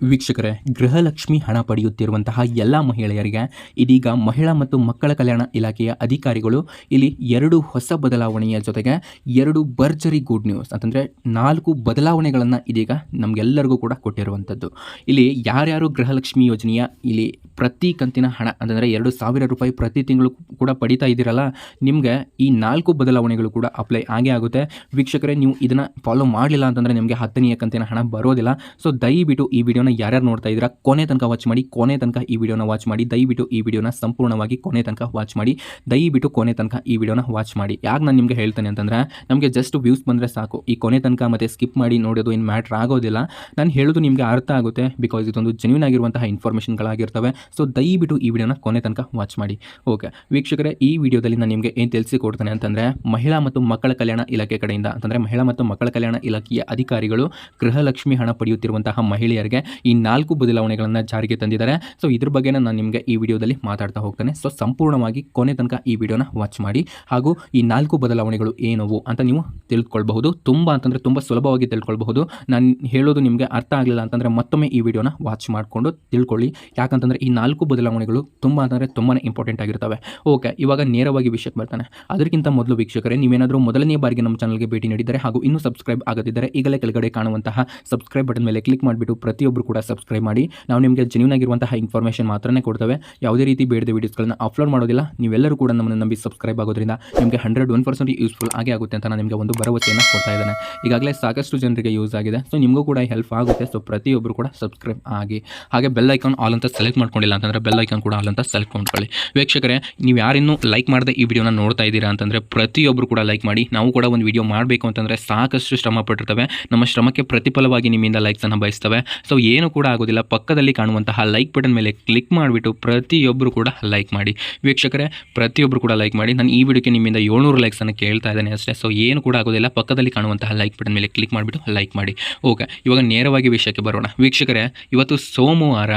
ವೀಕ್ಷಕರೇ, ಗೃಹಲಕ್ಷ್ಮಿ ಹಣ ಪಡೆಯುತ್ತಿರುವಂತಹ ಎಲ್ಲ ಮಹಿಳೆಯರಿಗೆ ಇದೀಗ ಮಹಿಳಾ ಮತ್ತು ಮಕ್ಕಳ ಕಲ್ಯಾಣ ಇಲಾಖೆಯ ಅಧಿಕಾರಿಗಳು ಇಲ್ಲಿ ಎರಡು ಹೊಸ ಬದಲಾವಣೆಯ ಜೊತೆಗೆ ಎರಡು ಭರ್ಜರಿ ಗುಡ್ ನ್ಯೂಸ್ ಅಂತಂದರೆ ನಾಲ್ಕು ಬದಲಾವಣೆಗಳನ್ನು ಇದೀಗ ನಮಗೆಲ್ಲರಿಗೂ ಕೂಡ ಕೊಟ್ಟಿರುವಂಥದ್ದು. ಇಲ್ಲಿ ಯಾರ್ಯಾರು ಗೃಹಲಕ್ಷ್ಮಿ ಯೋಜನೆಯ ಇಲ್ಲಿ ಪ್ರತಿ ಕಂತಿನ ಹಣ ಅಂತಂದರೆ ಎರಡು ಸಾವಿರ ರೂಪಾಯಿ ಪ್ರತಿ ತಿಂಗಳು ಕೂಡ ಪಡಿತಾ ಇದ್ದೀರಲ್ಲ, ನಿಮಗೆ ಈ ನಾಲ್ಕು ಬದಲಾವಣೆಗಳು ಕೂಡ ಅಪ್ಲೈ ಆಗೇ ಆಗುತ್ತೆ. ವೀಕ್ಷಕರೇ, ನೀವು ಇದನ್ನು ಫಾಲೋ ಮಾಡಲಿಲ್ಲ ಅಂತಂದರೆ ನಿಮಗೆ ಹತ್ತನೆಯ ಕಂತಿನ ಹಣ ಬರೋದಿಲ್ಲ. ಸೊ ದಯವಿಟ್ಟು ಈ ವಿಡಿಯೋನ ಯಾರ್ಯಾರು ನೋಡ್ತಾ ಇದ್ದೀರಾ, ಕೊನೆ ತನಕ ವಾಚ್ ಮಾಡಿ, ಕೊನೆ ತನಕ ಈ ವಿಡಿಯೋನ ವಾಚ್ ಮಾಡಿ, ದಯವಿಟ್ಟು ಈ ವಿಡಿಯೋನ ಸಂಪೂರ್ಣವಾಗಿ ಕೊನೆ ತನಕ ವಾಚ್ ಮಾಡಿ, ದಯವಿಟ್ಟು ಕೊನೆ ತನಕ ಈ ವಿಡಿಯೋನ ವಾಚ್ ಮಾಡಿ. ಯಾಕೆ ನಾನು ನಿಮಗೆ ಹೇಳ್ತೇನೆ ಅಂತಂದರೆ, ನಮಗೆ ಜಸ್ಟ್ ವ್ಯೂಸ್ ಬಂದರೆ ಸಾಕು. ಈ ಕೊನೆ ತನಕ ಮತ್ತೆ ಸ್ಕಿಪ್ ಮಾಡಿ ನೋಡೋದು ಏನು ಮ್ಯಾಟ್ರ್ ಆಗೋದಿಲ್ಲ. ನಾನು ಹೇಳೋದು ನಿಮಗೆ ಅರ್ಥ ಆಗುತ್ತೆ ಬಿಕಾಸ್ ಇದೊಂದು ಜೆನ್ಯೂನ್ ಆಗಿರುವಂತಹ ಇನ್ಫಾರ್ಮೇಷನ್ಗಳಾಗಿರ್ತವೆ ಸೊ ದಯವಿಟ್ಟು ಈ ವಿಡಿಯೋನ ಕೊನೆ ತನಕ ವಾಚ್ ಮಾಡಿ. ಓಕೆ ವೀಕ್ಷಕರೇ, ಈ ವಿಡಿಯೋದಲ್ಲಿ ನಾನು ನಿಮಗೆ ಏನು ತಿಳಿಸಿಕೊಡ್ತೇನೆ ಅಂತಂದರೆ, ಮಹಿಳಾ ಮತ್ತು ಮಕ್ಕಳ ಕಲ್ಯಾಣ ಇಲಾಖೆ ಕಡೆಯಿಂದ, ಅಂತಂದರೆ ಮಹಿಳಾ ಮತ್ತು ಮಕ್ಕಳ ಕಲ್ಯಾಣ ಇಲಾಖೆಯ ಅಧಿಕಾರಿಗಳು ಗೃಹಲಕ್ಷ್ಮಿ ಹಣ ಪಡೆಯುತ್ತಿರುವಂತಹ ಮಹಿಳೆಯರಿಗೆ ಈ ನಾಲ್ಕು ಬದಲಾವಣೆಗಳನ್ನು ಜಾರಿಗೆ ತಂದಿದ್ದಾರೆ. ಸೊ ಇದ್ರ ಬಗ್ಗೆ ನಾನು ನಿಮಗೆ ಈ ವಿಡಿಯೋದಲ್ಲಿ ಮಾತಾಡ್ತಾ ಹೋಗ್ತೇನೆ. ಸೊ ಸಂಪೂರ್ಣವಾಗಿ ಕೊನೆ ತನಕ ಈ ವಿಡಿಯೋನ ವಾಚ್ ಮಾಡಿ. ಹಾಗೂ ಈ ನಾಲ್ಕು ಬದಲಾವಣೆಗಳು ಏನವು ಅಂತ ನೀವು ತಿಳ್ಕೊಳ್ಬಹುದು. ತುಂಬ ಅಂತಂದರೆ ತುಂಬ ಸುಲಭವಾಗಿ ತಿಳ್ಕೊಳ್ಬಹುದು. ನಾನು ಹೇಳೋದು ನಿಮಗೆ ಅರ್ಥ ಆಗಲಿಲ್ಲ ಅಂತಂದರೆ ಮತ್ತೊಮ್ಮೆ ಈ ವಿಡಿಯೋನ ವಾಚ್ ಮಾಡಿಕೊಂಡು ತಿಳ್ಕೊಳ್ಳಿ. ಯಾಕಂತಂದರೆ ಈ ನಾಲ್ಕು ಬದಲಾವಣೆಗಳು ತುಂಬ ಅಂತಂದರೆ ತುಂಬಾ ಇಂಪಾರ್ಟೆಂಟ್ ಆಗಿರ್ತವೆ. ಓಕೆ ಇವಾಗ ನೇರವಾಗಿ ವಿಷಯಕ್ಕೆ ಬರ್ತಾನೆ. ಅದಕ್ಕಿಂತ ಮೊದಲು ವೀಕ್ಷಕರೇ, ನೀವೇನಾದರೂ ಮೊದಲನೇ ಬಾರಿಗೆ ನಮ್ಮ ಚಾನಲ್ಗೆ ಭೇಟಿ ನೀಡಿದರೆ ಹಾಗೂ ಇನ್ನೂ ಸಬ್ಸ್ಕ್ರೈಬ್ ಆಗದಿದ್ದರೆ ಈಗಲೇ ಕೆಳಗಡೆ ಕಾಣುವಂತಹ ಸಬ್ಸ್ಕ್ರೈಬ್ ಬಟನ್ ಮೇಲೆ ಕ್ಲಿಕ್ ಮಾಡಿಬಿಟ್ಟು ಪ್ರತಿಯೊಬ್ಬರು ಕೂಡ ಸಬ್ಸ್ಕ್ರೈಬ್ ಮಾಡಿ. ನಾವು ನಿಮಗೆ ಜೆನ್ಯೂನ್ ಆಗಿರುವಂತಹ ಇನ್ಫಾರ್ಮೇಷನ್ ಮಾತ್ರನೇ ಕೊಡ್ತೇವೆ. ಯಾವುದೇ ರೀತಿ ಬೇಡದ ವೀಡಿಯೋಸ್ಗಳನ್ನ ಅಪ್ಲೋಡ್ ಮಾಡೋದಿಲ್ಲ. ನೀವೆಲ್ಲರೂ ಕೂಡ ನಮ್ಮನ್ನು ನಂಬಿ ಸಬ್ಸ್ಕ್ರೈಬ್ ಆಗೋದ್ರಿಂದ ನಿಮಗೆ ಹಂಡ್ರೆಡ್ ಒನ್ ಪರ್ಸೆಂಟ್ ಯೂಸ್ಫುಲ್ ಆಗಿ ಆಗುತ್ತೆ ಅಂತ ನಾನು ನಿಮಗೆ ಒಂದು ಭರವಸೆಯನ್ನು ಕೊಡ್ತಾ ಇದ್ದೇನೆ. ಈಗಾಗಲೇ ಸಾಕಷ್ಟು ಜನರಿಗೆ ಯೂಸ್ ಆಗಿದೆ. ಸೊ ನಿಮಗೂ ಕೂಡ ಹೆಲ್ಪ್ ಆಗುತ್ತೆ. ಸೊ ಪ್ರತಿಯೊಬ್ಬರು ಕೂಡ ಸಬ್ಸ್ಕ್ರೈಬ್ ಆಗಿ. ಹಾಗೆ ಬೆಲ್ ಐಕಾನ್ ಆಲ್ ಅಂತ ಸೆಲೆಕ್ಟ್ ಮಾಡ್ಕೊಂಡಿಲ್ಲ ಅಂತಂದರೆ ಬೆಲ್ ಐಕಾನ್ ಕೂಡ ಆಲ್ ಅಂತ ಸೆಲೆಕ್ಟ್ ಮಾಡ್ಕೊಳ್ಳಿ. ವೀಕ್ಷಕರೇ, ನೀವು ಯಾರಿನ್ನೂ ಲೈಕ್ ಮಾಡದೆ ಈ ವಿಡಿಯೋನ ನೋಡ್ತಾ ಇದ್ದೀರಾ ಅಂತಂದರೆ ಪ್ರತಿಯೊಬ್ಬರು ಕೂಡ ಲೈಕ್ ಮಾಡಿ. ನಾವು ಕೂಡ ಒಂದು ವಿಡಿಯೋ ಮಾಡಬೇಕು ಅಂತಂದರೆ ಸಾಕಷ್ಟು ಶ್ರಮ ಪಟ್ಟಿರ್ತವೆ. ನಮ್ಮ ಶ್ರಮಕ್ಕೆ ಪ್ರತಿಫಲವಾಗಿ ನಿಮ್ಮಿಂದ ಲೈಕ್ಸನ್ನು ಬಯಸ್ತವೆ. ಸೊ ಏನು ಕೂಡ ಆಗೋದಿಲ್ಲ. ಪಕ್ಕದಲ್ಲಿ ಕಾಣುವಂತಹ ಲೈಕ್ ಬಟನ್ ಮೇಲೆ ಕ್ಲಿಕ್ ಮಾಡಿಬಿಟ್ಟು ಪ್ರತಿಯೊಬ್ಬರು ಕೂಡ ಲೈಕ್ ಮಾಡಿ. ವೀಕ್ಷಕರೇ ಪ್ರತಿಯೊಬ್ಬರು ಕೂಡ ಲೈಕ್ ಮಾಡಿ. ನಾನು ಈ ವಿಡಿಯೋಕ್ಕೆ ನಿಮ್ಮಿಂದ ಏಳ್ನೂರು ಲೈಕ್ಸನ್ನು ಕೇಳ್ತಾ ಇದ್ದೇನೆ ಅಷ್ಟೇ. ಸೊ ಏನು ಕೂಡ ಆಗೋದಿಲ್ಲ. ಪಕ್ಕದಲ್ಲಿ ಕಾಣುವಂತಹ ಲೈಕ್ ಬಟನ್ ಮೇಲೆ ಕ್ಲಿಕ್ ಮಾಡಿಬಿಟ್ಟು ಲೈಕ್ ಮಾಡಿ. ಓಕೆ ಇವಾಗ ನೇರವಾಗಿ ವಿಷಯಕ್ಕೆ ಬರೋಣ. ವೀಕ್ಷಕರೇ, ಇವತ್ತು ಸೋಮವಾರ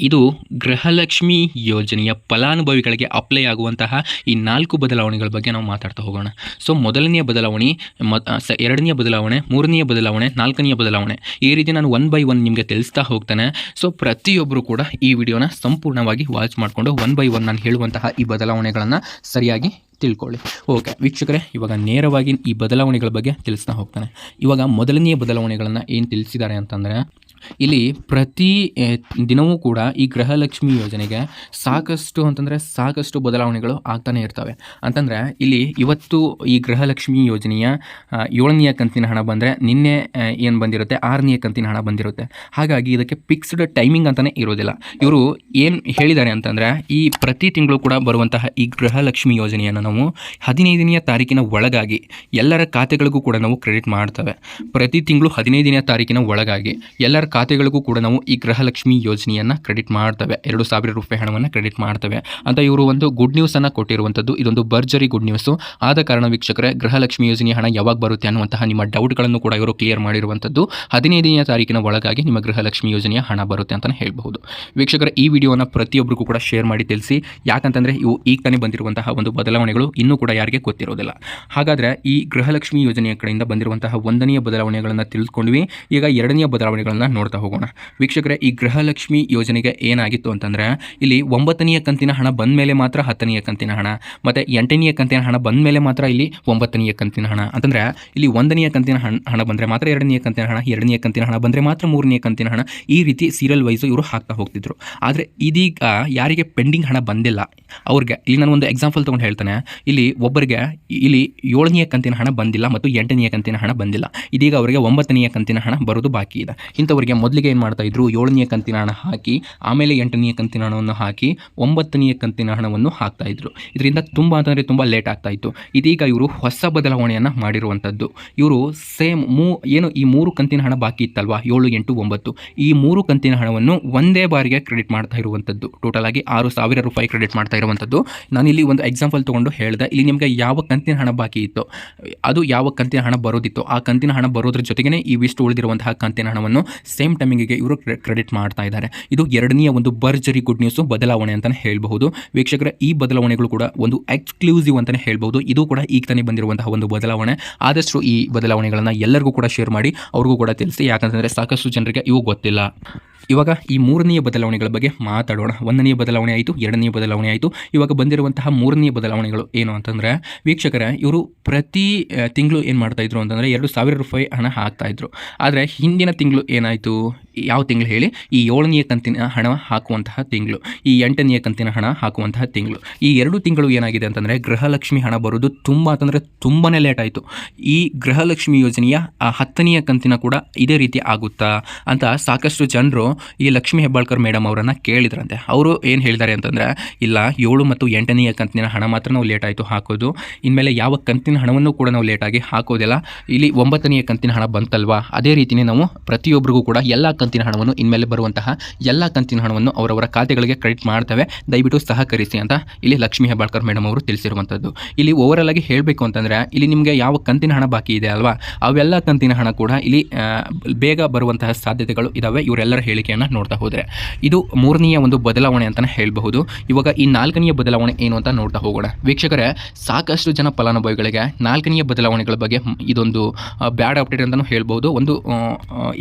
ಇದು ಗೃಹಲಕ್ಷ್ಮಿ ಯೋಜನೆಯ ಫಲಾನುಭವಿಗಳಿಗೆ ಅಪ್ಲೈ ಆಗುವಂತಹ ಈ ನಾಲ್ಕು ಬದಲಾವಣೆಗಳ ಬಗ್ಗೆ ನಾವು ಮಾತಾಡ್ತಾ ಹೋಗೋಣ. ಸೊ ಮೊದಲನೆಯ ಬದಲಾವಣೆ, ಮ ಎರಡನೆಯ ಬದಲಾವಣೆ, ಮೂರನೆಯ ಬದಲಾವಣೆ, ನಾಲ್ಕನೆಯ ಬದಲಾವಣೆ. ಈ ರೀತಿ ನಾನು ಒನ್ ಬೈ ಒನ್ ನಿಮಗೆ ತಿಳಿಸ್ತಾ ಹೋಗ್ತಾನೆ. ಸೊ ಪ್ರತಿಯೊಬ್ಬರು ಕೂಡ ಈ ವಿಡಿಯೋನ ಸಂಪೂರ್ಣವಾಗಿ ವಾಚ್ ಮಾಡಿಕೊಂಡು ಒನ್ ಬೈ ಒನ್ ನಾನು ಹೇಳುವಂತಹ ಈ ಬದಲಾವಣೆಗಳನ್ನು ಸರಿಯಾಗಿ ತಿಳ್ಕೊಳ್ಳಿ. ಓಕೆ ವೀಕ್ಷಕರೇ, ಇವಾಗ ನೇರವಾಗಿ ಈ ಬದಲಾವಣೆಗಳ ಬಗ್ಗೆ ತಿಳಿಸ್ತಾ ಹೋಗ್ತಾನೆ. ಇವಾಗ ಮೊದಲನೆಯ ಬದಲಾವಣೆಗಳನ್ನು ಏನು ತಿಳಿಸಿದ್ದಾರೆ ಅಂತಂದರೆ ಇಲ್ಲಿ ಪ್ರತಿ ದಿನವೂ ಕೂಡ ಈ ಗೃಹಲಕ್ಷ್ಮಿ ಯೋಜನೆಗೆ ಸಾಕಷ್ಟು ಅಂತಂದರೆ ಸಾಕಷ್ಟು ಬದಲಾವಣೆಗಳು ಆಗ್ತಾನೆ ಇರ್ತವೆ. ಅಂತಂದರೆ ಇಲ್ಲಿ ಇವತ್ತು ಈ ಗೃಹಲಕ್ಷ್ಮಿ ಯೋಜನೆಯ ಏಳನೆಯ ಕಂತಿನ ಹಣ ಬಂದರೆ ನಿನ್ನೆ ಏನು ಬಂದಿರುತ್ತೆ? ಆರನೆಯ ಕಂತಿನ ಹಣ ಬಂದಿರುತ್ತೆ. ಹಾಗಾಗಿ ಇದಕ್ಕೆ ಫಿಕ್ಸ್ಡ್ ಟೈಮಿಂಗ್ ಅಂತಲೇ ಇರೋದಿಲ್ಲ. ಇವರು ಏನು ಹೇಳಿದ್ದಾರೆ ಅಂತಂದರೆ ಈ ಪ್ರತಿ ತಿಂಗಳು ಕೂಡ ಬರುವಂತಹ ಈ ಗೃಹಲಕ್ಷ್ಮಿ ಯೋಜನೆಯನ್ನು ನಾವು ಹದಿನೈದನೆಯ ತಾರೀಕಿನ ಒಳಗಾಗಿ ಎಲ್ಲರ ಖಾತೆಗಳಿಗೂ ಕೂಡ ನಾವು ಕ್ರೆಡಿಟ್ ಮಾಡ್ತೇವೆ. ಪ್ರತಿ ತಿಂಗಳು ಹದಿನೈದನೆಯ ತಾರೀಕಿನ ಒಳಗಾಗಿ ಎಲ್ಲರ ಖಾತೆಗಳಿಗೂ ಕೂಡ ನಾವು ಈ ಗೃಹಲಕ್ಷ್ಮಿ ಯೋಜನೆಯನ್ನು ಕ್ರೆಡಿಟ್ ಮಾಡ್ತವೆ. ಎರಡು ಸಾವಿರ ರೂಪಾಯಿ ಹಣವನ್ನು ಕ್ರೆಡಿಟ್ ಮಾಡ್ತವೆ. ಅಂತ ಇವರು ಒಂದು ಗುಡ್ ನ್ಯೂಸನ್ನು ಕೊಟ್ಟಿರುವಂಥದ್ದು ಇದೊಂದು ಭರ್ಜರಿ ಗುಡ್ ನ್ಯೂಸು ಆದ ಕಾರಣ ವೀಕ್ಷಕರೇ, ಗೃಹಲಕ್ಷ್ಮಿ ಯೋಜನೆಯ ಹಣ ಯಾವಾಗ ಬರುತ್ತೆ ಅನ್ನುವಂತಹ ನಿಮ್ಮ ಡೌಟ್ಗಳನ್ನು ಕೂಡ ಇವರು ಕ್ಲಿಯರ್ ಮಾಡಿರುವಂಥದ್ದು ಹದಿನೈದನೇ ತಾರೀಕಿನ ಒಳಗಾಗಿ ನಿಮ್ಮ ಗೃಹಲಕ್ಷ್ಮಿ ಯೋಜನೆಯ ಹಣ ಬರುತ್ತೆ ಅಂತಲೇ ಹೇಳಬಹುದು. ವೀಕ್ಷಕರ, ಈ ವಿಡಿಯೋನ ಪ್ರತಿಯೊಬ್ಬರಿಗೂ ಕೂಡ ಶೇರ್ ಮಾಡಿ ತಿಳಿಸಿ. ಯಾಕಂತಂದರೆ, ಇವು ಈಗ ತಾನೇ ಬಂದಿರುವಂತಹ ಒಂದು ಬದಲಾವಣೆಗಳು ಇನ್ನೂ ಕೂಡ ಯಾರಿಗೆ ಗೊತ್ತಿರೋದಿಲ್ಲ. ಹಾಗಾದರೆ, ಈ ಗೃಹಲಕ್ಷ್ಮಿ ಯೋಜನೆಯ ಕಡೆಯಿಂದ ಬಂದಿರುವಂತಹ ಒಂದನೆಯ ಬದಲಾವಣೆಗಳನ್ನು ತಿಳಿದುಕೊಂಡ್ವಿ ಈಗ ಎರಡನೆಯ ಬದಲಾವಣೆಗಳನ್ನು ನೋಡ್ತಾ ಹೋಗೋಣ. ವೀಕ್ಷಕರೇ, ಈ ಗೃಹಲಕ್ಷ್ಮಿ ಯೋಜನೆಗೆ ಏನಾಗಿತ್ತು ಅಂತಂದರೆ, ಇಲ್ಲಿ ಒಂಬತ್ತನೆಯ ಕಂತಿನ ಹಣ ಬಂದ ಮೇಲೆ ಮಾತ್ರ ಹತ್ತನೆಯ ಕಂತಿನ ಹಣ, ಮತ್ತು ಎಂಟನೆಯ ಕಂತಿನ ಹಣ ಬಂದ ಮೇಲೆ ಮಾತ್ರ ಇಲ್ಲಿ ಒಂಬತ್ತನೆಯ ಕಂತಿನ ಹಣ. ಅಂತಂದರೆ, ಇಲ್ಲಿ ಒಂದನೆಯ ಕಂತಿನ ಹಣ ಹಣ ಬಂದರೆ ಮಾತ್ರ ಎರಡನೆಯ ಕಂತಿನ ಹಣ, ಎರಡನೆಯ ಕಂತಿನ ಹಣ ಬಂದರೆ ಮಾತ್ರ ಮೂರನೆಯ ಕಂತಿನ ಹಣ. ಈ ರೀತಿ ಸೀರಿಯಲ್ ವೈಸ್ ಇವರು ಹಾಕ್ತಾ ಹೋಗ್ತಿದ್ರು. ಆದರೆ ಇದೀಗ ಯಾರಿಗೆ ಪೆಂಡಿಂಗ್ ಹಣ ಬಂದಿಲ್ಲ. ಅವ್ರಿಗೆ, ಇಲ್ಲಿ ನಾನು ಒಂದು ಎಕ್ಸಾಂಪಲ್ ತೊಗೊಂಡು ಹೇಳ್ತಾನೆ. ಇಲ್ಲಿ ಒಬ್ಬರಿಗೆ ಇಲ್ಲಿ ಏಳನೆಯ ಕಂತಿನ ಹಣ ಬಂದಿಲ್ಲ ಮತ್ತು ಎಂಟನೆಯ ಕಂತಿನ ಹಣ ಬಂದಿಲ್ಲ. ಇದೀಗ ಅವರಿಗೆ ಒಂಬತ್ತನೆಯ ಕಂತಿನ ಹಣ ಬರೋದು ಬಾಕಿ ಇದೆ. ಇಂಥವರಿಗೆ ಮೊದಲಿಗೆ ಏನು ಮಾಡ್ತಾ ಇದ್ರು? ಏಳನೆಯ ಕಂತಿನ ಹಣ ಹಾಕಿ, ಆಮೇಲೆ ಎಂಟನೆಯ ಕಂತಿನ ಹಣವನ್ನು ಹಾಕಿ, ಒಂಬತ್ತನೆಯ ಕಂತಿನ ಹಣವನ್ನು ಹಾಕ್ತಾ ಇದ್ರು. ಇದರಿಂದ ತುಂಬ ಅಂತಂದರೆ ತುಂಬ ಲೇಟ್ ಆಗ್ತಾ ಇತ್ತು. ಇದೀಗ ಇವರು ಹೊಸ ಬದಲಾವಣೆಯನ್ನು ಮಾಡಿರುವಂಥದ್ದು ಇವರು ಸೇಮ್ ಮೂ, ಏನು ಈ ಮೂರು ಕಂತಿನ ಹಣ ಬಾಕಿ ಇತ್ತಲ್ವಾ? ಏಳು, ಎಂಟು, ಒಂಬತ್ತು. ಈ ಮೂರು ಕಂತಿನ ಹಣವನ್ನು ಒಂದೇ ಬಾರಿಗೆ ಕ್ರೆಡಿಟ್ ಮಾಡ್ತಾ ಇರುವಂಥದ್ದು ಟೋಟಲ್ ಆಗಿ ಆರು ಸಾವಿರ ರೂಪಾಯಿ ಕ್ರೆಡಿಟ್ ಮಾಡ್ತಾ ಇರುವಂಥದ್ದು ನಾನು ಇಲ್ಲಿ ಒಂದು ಎಕ್ಸಾಂಪಲ್ ತೊಗೊಂಡು ಹೇಳಿದೆ. ಇಲ್ಲಿ ನಿಮಗೆ ಯಾವ ಕಂತಿನ ಹಣ ಬಾಕಿ ಇತ್ತು, ಅದು ಯಾವ ಕಂತಿನ ಹಣ ಬರೋದಿತ್ತು, ಆ ಕಂತಿನ ಹಣ ಬರೋದ್ರ ಜೊತೆಗೇ ಇವಿಷ್ಟು ಉಳಿದಿರುವಂತಹ ಕಂತಿನ ಹಣವನ್ನು ಸೇಮ್ ಟೈಮಿಂಗಿಗೆ ಇವರು ಕ್ರೆಡಿಟ್ ಮಾಡ್ತಾ ಇದ್ದಾರೆ. ಇದು ಎರಡನೆಯ ಒಂದು ಭರ್ಜರಿ ಗುಡ್ ನ್ಯೂಸು ಬದಲಾವಣೆ ಅಂತಲೇ ಹೇಳಬಹುದು. ವೀಕ್ಷಕರ, ಈ ಬದಲಾವಣೆಗಳು ಕೂಡ ಒಂದು ಎಕ್ಸ್ಕ್ಲೂಸಿವ್ ಅಂತಲೇ ಹೇಳ್ಬೋದು ಇದು ಕೂಡ ಈಗ ತಾನೇ ಬಂದಿರುವಂತಹ ಒಂದು ಬದಲಾವಣೆ. ಆದಷ್ಟು ಈ ಬದಲಾವಣೆಗಳನ್ನು ಎಲ್ಲರಿಗೂ ಕೂಡ ಶೇರ್ ಮಾಡಿ, ಅವ್ರಿಗೂ ಕೂಡ ತಿಳಿಸಿ. ಯಾಕಂತಂದರೆ ಸಾಕಷ್ಟು ಜನರಿಗೆ ಇವು ಗೊತ್ತಿಲ್ಲ. ಇವಾಗ ಈ ಮೂರನೆಯ ಬದಲಾವಣೆಗಳ ಬಗ್ಗೆ ಮಾತಾಡೋಣ. ಒಂದನೆಯ ಬದಲಾವಣೆ ಆಯಿತು, ಎರಡನೆಯ ಬದಲಾವಣೆ ಆಯಿತು. ಇವಾಗ ಬಂದಿರುವಂತಹ ಮೂರನೆಯ ಬದಲಾವಣೆಗಳು ಏನು ಅಂತಂದರೆ, ವೀಕ್ಷಕರ, ಇವರು ಪ್ರತಿ ತಿಂಗಳು ಏನು ಮಾಡ್ತಾಯಿದ್ರು ಅಂತಂದರೆ ಎರಡು ಸಾವಿರ ರೂಪಾಯಿ ಹಣ ಹಾಕ್ತಾ ಇದ್ರು. ಆದರೆ ಹಿಂದಿನ ತಿಂಗಳು ಏನಾಯಿತು? ಯಾವ ತಿಂಗಳು ಹೇಳಿ? ಈ ಏಳನೆಯ ಕಂತಿನ ಹಣ ಹಾಕುವಂತಹ ತಿಂಗಳು. ಈ ಎಂಟನೆಯ ಕಂತಿನ ಹಣ ಹಾಕುವಂತಹ ತಿಂಗಳು. ಈ ಎರಡು ತಿಂಗಳು ಏನಾಗಿದೆ ಅಂತಂದರೆ ಗೃಹಲಕ್ಷ್ಮಿ ಹಣ ಬರೋದು ತುಂಬ ಅಂತಂದರೆ ತುಂಬಾ ಲೇಟ್ ಆಯಿತು. ಈ ಗೃಹಲಕ್ಷ್ಮಿ ಯೋಜನೆಯ ಹತ್ತನೆಯ ಕಂತಿನ ಕೂಡ ಇದೇ ರೀತಿ ಆಗುತ್ತಾ ಅಂತ ಸಾಕಷ್ಟು ಜನರು ಈ ಲಕ್ಷ್ಮಿ ಹೆಬ್ಬಾಳ್ಕರ್ ಮೇಡಮ್ ಅವರನ್ನು ಕೇಳಿದ್ರಂತೆ. ಅವರು ಏನು ಹೇಳಿದ್ದಾರೆ ಅಂತಂದರೆ, ಇಲ್ಲ, ಏಳು ಮತ್ತು ಎಂಟನೆಯ ಕಂತಿನ ಹಣ ಮಾತ್ರ ನಾವು ಲೇಟ್ ಆಯಿತು ಹಾಕೋದು. ಇನ್ಮೇಲೆ ಯಾವ ಕಂತಿನ ಹಣವನ್ನು ಕೂಡ ನಾವು ಲೇಟಾಗಿ ಹಾಕೋದಿಲ್ಲ. ಇಲ್ಲಿ ಒಂಬತ್ತನೆಯ ಕಂತಿನ ಹಣ ಬಂತಲ್ವಾ? ಅದೇ ರೀತಿಯೇ ನಾವು ಪ್ರತಿಯೊಬ್ಬರಿಗೂ ಕೂಡ ಎಲ್ಲ ಕಂತಿನ ಹಣವನ್ನು ಇನ್ಮೇಲೆ ಬರುವಂತಹ ಎಲ್ಲ ಕಂತಿನ ಹಣವನ್ನು ಅವರವರ ಖಾತೆಗಳಿಗೆ ಕ್ರೆಡಿಟ್ ಮಾಡ್ತೇವೆ. ದಯವಿಟ್ಟು ಸಹಕರಿಸಿ ಅಂತ ಇಲ್ಲಿ ಲಕ್ಷ್ಮೀ ಹೆಬ್ಬಾಳ್ಕರ್ ಮೇಡಮ್ ಅವರು ತಿಳಿಸಿರುವಂಥದ್ದು ಇಲ್ಲಿ ಓವರಲ್ ಆಗಿ ಹೇಳಬೇಕು ಅಂತಂದರೆ ಇಲ್ಲಿ ನಿಮಗೆ ಯಾವ ಕಂತಿನ ಹಣ ಬಾಕಿ ಇದೆ ಅಲ್ವಾ? ಅವೆಲ್ಲ ಕಂತಿನ ಹಣ ಕೂಡ ಇಲ್ಲಿ ಬೇಗ ಬರುವಂತಹ ಸಾಧ್ಯತೆಗಳು ಇದಾವೆ. ಇವರೆಲ್ಲರ ಹೇಳಿಕೆಯನ್ನು ನೋಡ್ತಾ ಹೋದರೆ. ಇದು ಮೂರನೆಯ ಒಂದು ಬದಲಾವಣೆ ಅಂತಲೇ ಹೇಳಬಹುದು. ಇವಾಗ ಈ ನಾಲ್ಕನೆಯ ಬದಲಾವಣೆ ಏನು ಅಂತ ನೋಡ್ತಾ ಹೋಗೋಣ. ವೀಕ್ಷಕರೇ, ಸಾಕಷ್ಟು ಜನ ಫಲಾನುಭವಿಗಳಿಗೆ ನಾಲ್ಕನೆಯ ಬದಲಾವಣೆಗಳ ಬಗ್ಗೆ ಇದೊಂದು ಬ್ಯಾಡ್ ಅಪ್ಡೇಟ್ ಅಂತಲೂ ಹೇಳ್ಬೋದು ಒಂದು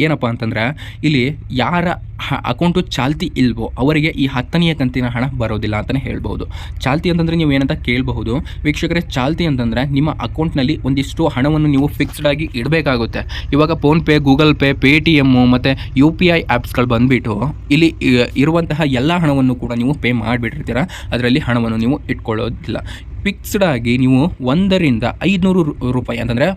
ಏನಪ್ಪ ಅಂತಂದರೆ, ಇಲ್ಲಿ ಯಾರ ಹ- ಅಕೌಂಟು ಚಾಲ್ತಿ ಇಲ್ವೋ ಅವರಿಗೆ ಈ ಹತ್ತನೆಯ ಕಂತಿನ ಹಣ ಬರೋದಿಲ್ಲ ಅಂತಲೇ ಹೇಳ್ಬೋದು. ಚಾಲ್ತಿ ಅಂತಂದರೆ ನೀವು ಏನಂತ ಕೇಳಬಹುದು, ವೀಕ್ಷಕರೇ ಚಾಲ್ತಿ ಅಂತಂದರೆ ನಿಮ್ಮ ಅಕೌಂಟ್ನಲ್ಲಿ ಒಂದಿಷ್ಟು ಹಣವನ್ನು ನೀವು ಫಿಕ್ಸ್ಡ್ ಆಗಿ ಇಡಬೇಕಾಗುತ್ತೆ. ಇವಾಗ PhonePe Google pay Paytm ಮತ್ತು ಯು ಪಿ ಐ ಆ್ಯಪ್ಸ್ಗಳು ಬಂದುಬಿಟ್ಟು ಇಲ್ಲಿ ಇರುವಂತಹ ಎಲ್ಲ ಹಣವನ್ನು ಕೂಡ ನೀವು ಪೇ ಮಾಡಿಬಿಟ್ಟಿರ್ತೀರ. ಅದರಲ್ಲಿ ಹಣವನ್ನು ನೀವು ಇಟ್ಕೊಳ್ಳೋದಿಲ್ಲ. ಫಿಕ್ಸ್ಡ್ ಆಗಿ ನೀವು ಒಂದರಿಂದ ಐದುನೂರು ರೂಪಾಯಿ ಅಂತಂದರೆ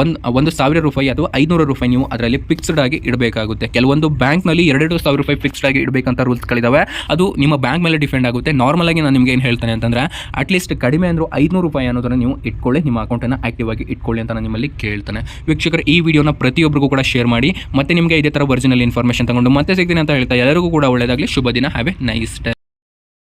ಒಂದು ಒಂದು ಸಾವಿರ ರೂಪಾಯಿ ಅಥವಾ ಐದುನೂರು ರೂಪಾಯಿ ನೀವು ಅದರಲ್ಲಿ ಫಿಕ್ಸ್ಡ್ ಆಗಿ ಇಡಬೇಕಾಗುತ್ತೆ. ಕೆಲವೊಂದು ಬ್ಯಾಂಕ್ನಲ್ಲಿ ಎರಡೆರಡು ಸಾವಿರ ರೂಪಾಯಿ ಫಿಕ್ಸ್ಡ್ ಆಗಿ ಇಡಬೇಕಂತ ರೂಲ್ಸ್ಗಳಿದ್ದಾವೆ ಅದು ನಿಮ್ಮ ಬ್ಯಾಂಕ್ ಮೇಲೆ ಡಿಪೆಂಡ್ ಆಗುತ್ತೆ. ನಾರ್ಮಲ್ ಆಗಿ ನಾನು ನಿಮ್ಗೆ ಏನು ಹೇಳ್ತೇನೆ ಅಂತಂದರೆ ಅಟ್ಲೀಸ್ಟ್ ಕಡಿಮೆ ಅಂದರೂ ಐದುನೂರು ರೂಪಾಯಿ ಅನ್ನೋದನ್ನು ನೀವು ಇಟ್ಕೊಳ್ಳಿ, ನಿಮ್ಮ ಅಕೌಂಟನ್ನು ಆಕ್ಟಿವ್ ಆಗಿ ಇಟ್ಕೊಳ್ಳಿ ಅಂತ ನಾನು ನಿಮ್ಮಲ್ಲಿ ಕೇಳ್ತೇನೆ. ವೀಕ್ಷಕರು, ಈ ವಿಡಿಯೋನ ಪ್ರತಿಯೊಬ್ಬರಿಗೂ ಕೂಡ ಶೇರ್ ಮಾಡಿ, ಮತ್ತೆ ನಿಮಗೆ ಇದೇ ಥರ ಒರಿಜಿನಲ್ ಇನ್ಫಾರ್ಮೇಷನ್ ತಗೊಂಡು ಮತ್ತೆ ಸಿಗ್ತೀನಿ ಅಂತ ಹೇಳ್ತಾ ಎಲ್ಲರಿಗೂ ಕೂಡ ಒಳ್ಳೆಯದಾಗಲಿ ಶುಭ ದಿನ. Have A nice day